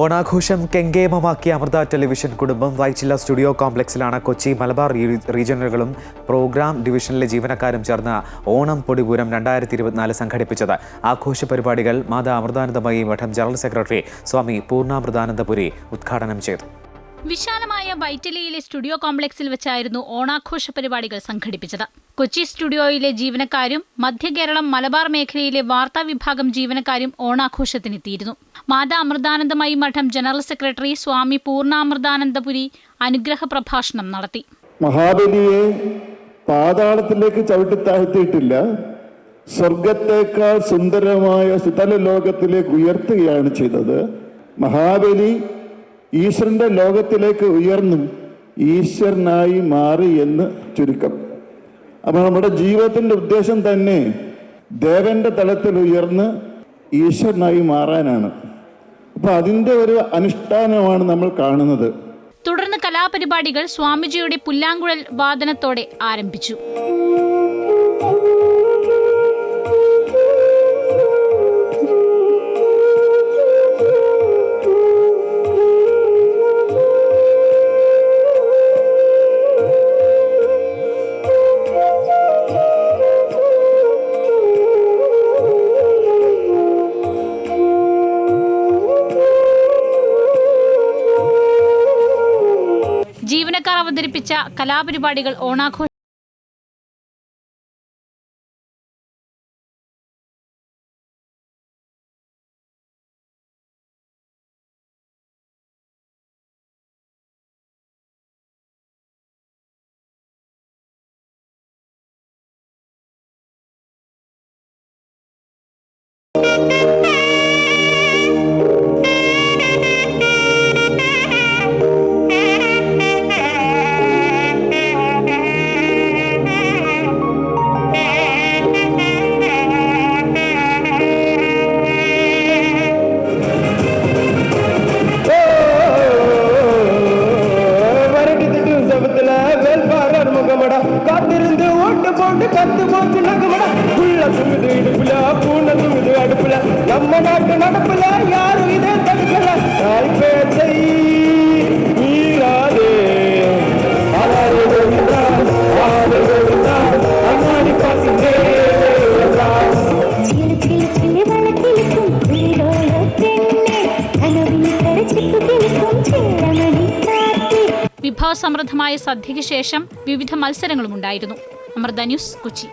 ഓണാഘോഷം കെങ്കേമമാക്കിയ അമൃത ടെലിവിഷൻ കുടുംബം വൈച്ചില്ല സ്റ്റുഡിയോ കോംപ്ലക്സിലാണ് കൊച്ചി മലബാർ റീജിയണലുകളും പ്രോഗ്രാം ഡിവിഷനിലെ ജീവനക്കാരും ചേർന്ന് ഓണം പൊടിപൂരം രണ്ടായിരത്തി ഇരുപത്തിനാല് സംഘടിപ്പിച്ചത്. ആഘോഷ പരിപാടികൾ മാതാ അമൃതാനന്ദമയി മഠം ജനറൽ സെക്രട്ടറി സ്വാമി പൂർണാമൃതാനന്ദപുരി ഉദ്ഘാടനം ചെയ്തു. വിശാലമായ വൈറ്റലിയിലെ സ്റ്റുഡിയോ കോംപ്ലക്സിൽ വെച്ചായിരുന്നു ഓണാഘോഷ പരിപാടികൾ സംഘടിപ്പിച്ചത്. കൊച്ചി സ്റ്റുഡിയോയിലെ ജീവനക്കാരും മധ്യകേരളം മലബാർ മേഖലയിലെ വാർത്താ വിഭാഗം ജീവനക്കാരും ഓണാഘോഷത്തിനെത്തിയിരുന്നു. മാതാ അമൃതാനന്ദമയി മഠം ജനറൽ സെക്രട്ടറി സ്വാമി പൂർണാമൃതാനന്ദപുരി അനുഗ്രഹ പ്രഭാഷണം നടത്തി. മഹാബലിയെ പാതാളത്തിലേക്ക് ചവിട്ടി താഴ്ത്തിയിട്ടില്ല. സ്വർഗത്തേക്കാൾ സുന്ദരമായ സ്ഥലലോകത്തിലേക്ക് ഉയർത്തുകയാണ് ചെയ്തത്. മഹാബലി ഈശ്വരന്റെ ലോകത്തിലേക്ക് ഉയർന്നു ഈശ്വരനായി മാറി എന്ന് ചുരുക്കം. അപ്പൊ നമ്മുടെ ജീവിതത്തിന്റെ ഉദ്ദേശം തന്നെ ദേവന്റെ തലത്തിൽ ഉയർന്ന് ഈശ്വരനായി മാറാനാണ്. അപ്പൊ അതിന്റെ ഒരു അനുഷ്ഠാനമാണ് നമ്മൾ കാണുന്നത്. തുടർന്ന് കലാപരിപാടികൾ സ്വാമിജിയുടെ പുല്ലാങ്കുഴൽ വാദനത്തോടെ ആരംഭിച്ചു. ജീവനക്കാർ അവതരിപ്പിച്ച കലാപരിപാടികൾ ഓണാഘോഷ கத்து போச்சு நகமடா புள்ள துங்குது இடுப்புல பூனை துங்குது அடுப்புல நம்ம நாட்டு நடப்புல யாரும் இதை தடுக்கல தாய் பேச்சை மீறாதே ஆளாறு கோவிந்தா ஆளாறு கோவிந்தா அம்மாடி பாசிந்தே ചില ചില ചില വളത്തിലിക്കും വീടോള പെണ്ണെ കനവിന് കരച്ചിക്കു കിളിക്കും ചേരമണി കാത്തി വിഭവസമൃദ്ധമായ സദ്യയ്ക്ക് ശേഷം വിവിധ മത്സരങ്ങളുമുണ്ടായിരുന്നു അമൃത ന്യൂസ് കൊച്ചി.